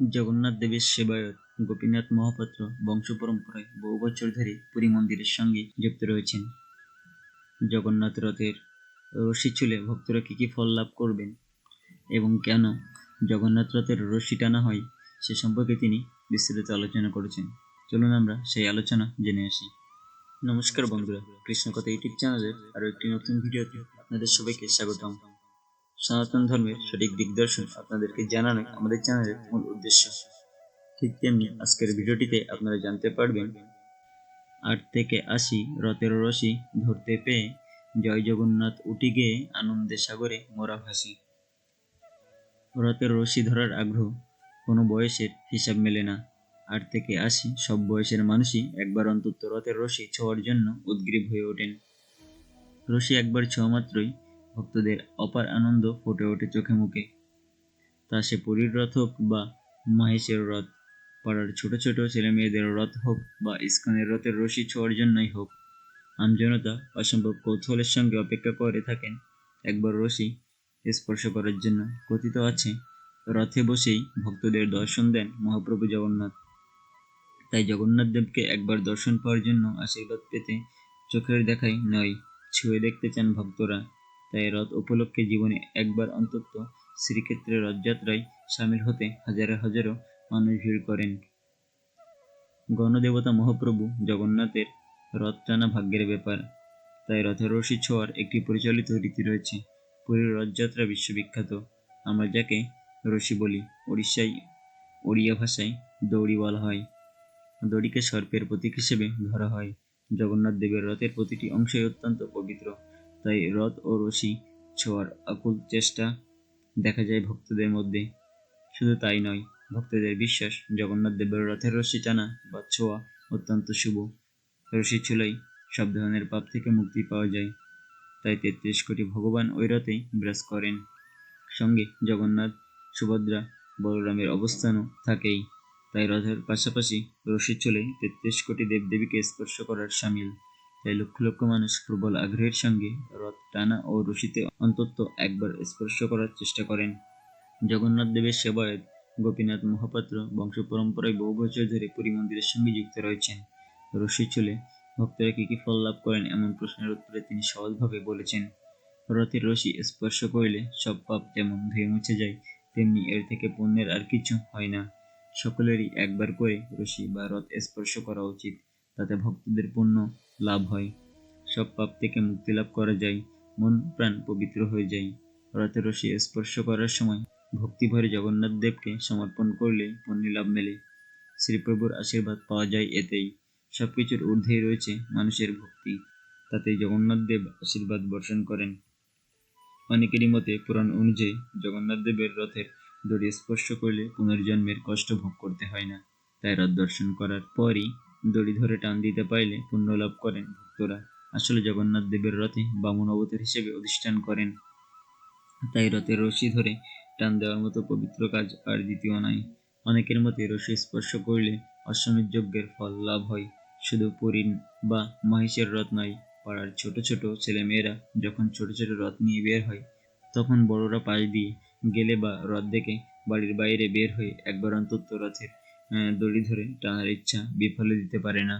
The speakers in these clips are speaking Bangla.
জগন্নাথ দেবের সেবায়ত গোপীনাথ মহাপাত্র বংশ পরম্পরায় বহু বছর ধরে পুরী মন্দিরের সঙ্গে যুক্ত রয়েছেন। জগন্নাথ রথের রশি চুলে ভক্তরা কী কী ফল লাভ করবেন এবং কেন জগন্নাথ রথের রশি টানা হয় সে সম্পর্কে তিনি বিস্তারিত আলোচনা করেছেন। চলুন আমরা সেই আলোচনা জেনে আসি। নমস্কার বন্ধুরা, কৃষ্ণকথা ইউটিউব চ্যানেলের আরও একটি নতুন ভিডিওতে আপনাদের সবাইকে স্বাগতম। সনাতন ধর্মের সঠিক দিগদর্শন আপনাদেরকে জানানো আমাদের চ্যানেলের মূল উদ্দেশ্য। ঠিক তেমনি আজকের ভিডিওটিতে আপনারা জানতে পারবেন, আট থেকে আশি রথের রশি ধরতে পেয়ে জয় জগন্নাথ উঠি গিয়ে আনন্দে সাগরে মোরা ভাসি। রথের রশি ধরার আগ্রহ কোনো বয়সের হিসাব মেলে না। আট থেকে আশি সব বয়সের মানুষই একবার অন্তত রথের রশি ছোঁয়ার জন্য উদ্গ্রীব হয়ে ওঠেন। রশি একবার ছোঁয়া মাত্রই ভক্তদের অপার আনন্দ ফুটে ওঠে চোখে মুখে। তা সে পুরীর রথ হোক বা মহেশের রথ, পাড়ার ছোট ছোট ছেলে মেয়েদের রথ হোক বা ইস্কনের রথের রশি ছোঁয়ার জন্যই হোক, আমজনতা অসম্ভব কৌতূহলের সঙ্গে অপেক্ষা করে থাকেন। একবার রশি স্পর্শ করার জন্য কথিত আছে, রথে বসেই ভক্তদের দর্শন দেন মহাপ্রভু জগন্নাথ। তাই জগন্নাথ দেবকে একবার দর্শন পাওয়ার জন্য আশীর্বাদ পেতে চোখের দেখাই নয়, ছুঁয়ে দেখতে চান ভক্তরা। তাই রথ উপলক্ষে জীবনে একবার অন্তত শ্রীক্ষেত্রে রথযাত্রায় সামিল হতে হাজারে হাজারো মানুষ ভিড় করেন। গণদেবতা মহাপ্রভু জগন্নাথের রথ টানা ভাগ্যের ব্যাপার। তাই রথের রশি ছোঁয়ার একটি পরিচালিত রীতি রয়েছে, পুরীর রথযাত্রা বিশ্ববিখ্যাত। আমরা যাকে রশি বলি উড়িষ্যায় ওড়িয়া ভাষায় দৌড়ি বলা হয়। দড়িকে সর্পের প্রতীক হিসেবে ধরা হয়। জগন্নাথ দেবের রথের প্রতিটি অংশই অত্যন্ত পবিত্র। তাই রথ ও রশি ছোঁয়ার আকুল চেষ্টা দেখা যায় ভক্তদের মধ্যে। শুধু তাই নয়, ভক্তদের বিশ্বাস, জগন্নাথ দেবের রথের রশি টানা বা ছোঁয়া অত্যন্ত শুভ। রশি ছুলাই সব ধরনের পাপ থেকে মুক্তি পাওয়া যায়। তাই তেত্রিশ কোটি ভগবান ওই রথেই বিরাজ করেন। সঙ্গে জগন্নাথ, সুভদ্রা, বলরামের অবস্থানও থাকেই। তাই রথের পাশাপাশি রশি চলে তেত্রিশ কোটি দেবদেবীকে স্পর্শ করার সামিল। তাই লক্ষ লক্ষ মানুষ প্রবল আগ্রহের সঙ্গে রথ টানা ও রশিতে অন্তত একবার স্পর্শ করার চেষ্টা করেন। জগন্নাথ দেবের সেবায়ত গোপীনাথ মহাপাত্র বংশ পরম্পরায় বহু বছর ধরে পুরী মন্দিরের সঙ্গে যুক্ত রয়েছেন। রশি চলে ভক্তরা কী কী ফল লাভ করেন এমন প্রশ্নের উত্তরে তিনি সহজভাবে বলেছেন, রথের রশি স্পর্শ করলে সব পাপ যেমন ধুয়ে মুছে যায়, তেমনি এর থেকে পুণ্যের আর কিছু হয় না। সকলেরই একবার করে রশি বা রথ স্পর্শ করা উচিত। তাতে ভক্তদের পুণ্য লাভ হয়। সব পাপ থেকে মুক্তি লাভ করা যায়, মন প্রাণ পবিত্র হয়ে যায়। রথের রশি স্পর্শ করার সময় ভক্তিভরে জগন্নাথ দেবকে সমর্পণ করলে পুণ্য লাভ মেলে। শ্রীপ্রভুর আশীর্বাদ পাওয়া যায় এতেই। সব কিছুর ঊর্ধ্বেই রয়েছে মানুষের ভক্তি। তাতে জগন্নাথ দেব আশীর্বাদ বর্ষণ করেন। অনেকেরই মতে পুরাণ অনুযায়ী জগন্নাথ দেবের রথের দড়ি স্পর্শ করলে পুনর্জন্মের কষ্ট ভোগ করতে হয় না। তাই রথ দর্শন করার পরই দড়ি ধরে টান দিতে পারলে পুণ্য লাভ করেন ভক্তরা। আসলে জগন্নাথ দেবের রথে বামন অবতার হিসেবে অধিষ্ঠান করেন। তাই রথের রশি ধরে টান দেওয়ার মতো পবিত্র কাজ আর দ্বিতীয় নাই। অনেকের মতে রশি স্পর্শ করলে অশ্বমেধ যজ্ঞের ফল লাভ হয়। শুধু পুরী বা মহিষের রথ নয়, পাড়ার ছোট ছোট ছেলেমেয়েরা যখন ছোট ছোট রথ নিয়ে বের হয়, তখন বড়রা পাশ দিয়ে গেলে বা রথ দেখে বাড়ির বাইরে বের হয়ে একবার অন্তত রথের দড়ি ধরে টানার ইচ্ছা বিফলে দিতে পারে না।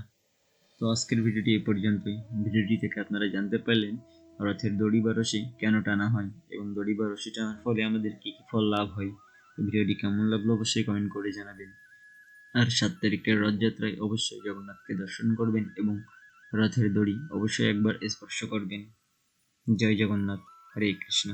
তো আজকের ভিডিওটি এই পর্যন্তই। ভিডিওটি থেকে আপনারা জানতে পারলেন রথের দড়ি বা রশি কেন টানা হয় এবং দড়ি বা রশি টানার ফলে আমাদের কী কী ফল লাভ হয়। ভিডিওটি কেমন লাগল অবশ্যই কমেন্ট করে জানাবেন। আর সাত তারিখের রথযাত্রায় অবশ্যই জগন্নাথকে দর্শন করবেন এবং রথের দড়ি অবশ্যই একবার স্পর্শ করবেন। জয় জগন্নাথ। হরে কৃষ্ণ।